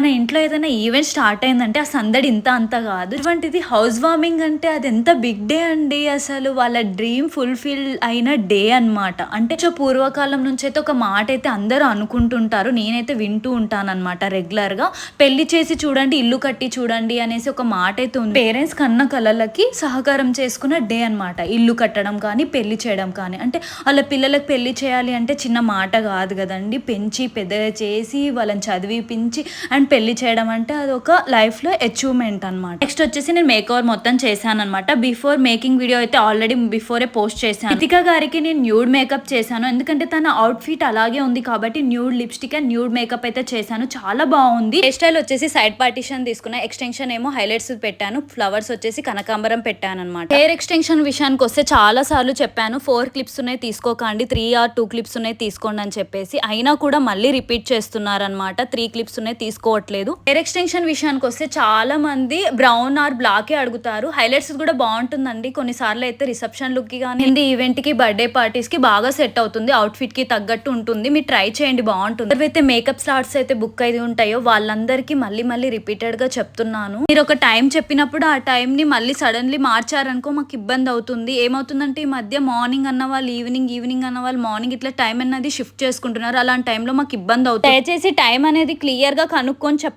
మన ఇంట్లో ఏదైనా ఈవెంట్ స్టార్ట్ అయిందంటే ఆ సందడి ఇంత అంత కాదు. ఇటువంటిది హౌస్ వార్మింగ్ అంటే అది ఎంత బిగ్ డే అండి అసలు. వాళ్ళ డ్రీమ్ ఫుల్ఫిల్ అయిన డే అన్నమాట. అంటే సో పూర్వకాలం నుంచి అయితే ఒక మాట అయితే అందరూ అనుకుంటుంటారు. నేనైతే వింటూ ఉంటాను అనమాట రెగ్యులర్గా. పెళ్ళి చేసి చూడండి ఇల్లు కట్టి చూడండి అనేసి ఒక మాట అయితే ఉంది. పేరెంట్స్ కన్న కలలకి సహకారం చేసుకున్న డే అన్నమాట. ఇల్లు కట్టడం కానీ పెళ్ళి చేయడం కానీ. అంటే వాళ్ళ పిల్లలకు పెళ్ళి చేయాలి అంటే చిన్న మాట కాదు కదండి. పెంచి పెద్ద చేసి వాళ్ళని చదివిపించి అండ్ పెళ్ళి చేయడం అంటే అది ఒక లైఫ్లో అచీవ్మెంట్ అనమాట నెక్స్ట్ వచ్చేసి నేను మేక్ ఓవర్ మొత్తం చేశాను అనమాట బిఫోర్ మేకింగ్ వీడియో అయితే ఆల్రెడీ బిఫోరే పోస్ట్ చేశాను. ఇతిక గారికి నేను న్యూడ్ మేకప్ చేశాను. ఎందుకంటే తన అవుట్ ఫిట్ అలాగే ఉంది కాబట్టి nude lipstick and nude makeup అయితే చేశాను. చాలా బాగుంది. హెయిర్ స్టైల్ వచ్చేసి సైడ్ పార్టీషన్ తీసుకున్నా ఎక్స్టెన్షన్ ఏమో హైలైట్స్ పెట్టాను. ఫ్లవర్స్ వచ్చేసి కనకాంబరం పెట్టాను అనమాట హెయిర్ ఎక్స్టెన్షన్ విషయానికి వస్తే చాలా సార్లు చెప్పాను. ఫోర్ క్లిప్స్ ఉన్నాయి తీసుకోకండి. త్రీ ఆర్ టూ క్లిప్స్ ఉన్నాయి తీసుకోండి అని చెప్పేసి. అయినా కూడా మళ్ళీ రిపీట్ చేస్తున్నారనమాట త్రీ క్లిప్స్ ఉన్నాయి తీసుకో తీసుకోవట్లేదు హెయిర్ ఎక్స్టెన్షన్ విషయానికి వస్తే చాలా మంది బ్రౌన్ ఆర్ బ్లాక్ అడుగుతారు. హైలైట్స్ కూడా బాగుంటుందండి. కొన్నిసార్లు అయితే రిసెప్షన్ లుక్కి కానీ హిందీ ఈవెంట్కి బర్త్డే పార్టీస్కి బాగా సెట్ అవుతుంది. అవుట్ ఫిట్కి తగ్గట్టు ఉంటుంది. మీరు ట్రై చేయండి బాగుంటుంది. ఎవరైతే మేకప్ స్లాట్స్ అయితే బుక్ అయితే ఉంటాయో వాళ్ళందరికీ మళ్ళీ మళ్ళీ రిపీటెడ్గా చెప్తున్నాను. మీరు ఒక టైం చెప్పినప్పుడు ఆ టైం ని మళ్ళీ సడన్లీ మార్చారనుకో మాకు ఇబ్బంది అవుతుంది. ఏమవుతుందంటే ఈ మధ్య మార్నింగ్ అన్న వాళ్ళు ఈవినింగ్ ఈవినింగ్ అన్న వాళ్ళు మార్నింగ్ ఇట్లా టైం అనేది షిఫ్ట్ చేసుకుంటున్నారు. అలాంటి టైంలో మాకు ఇబ్బంది అవుతుంది. దయచేసి టైం అనేది క్లియర్గా కనుక్కొని కొంచెం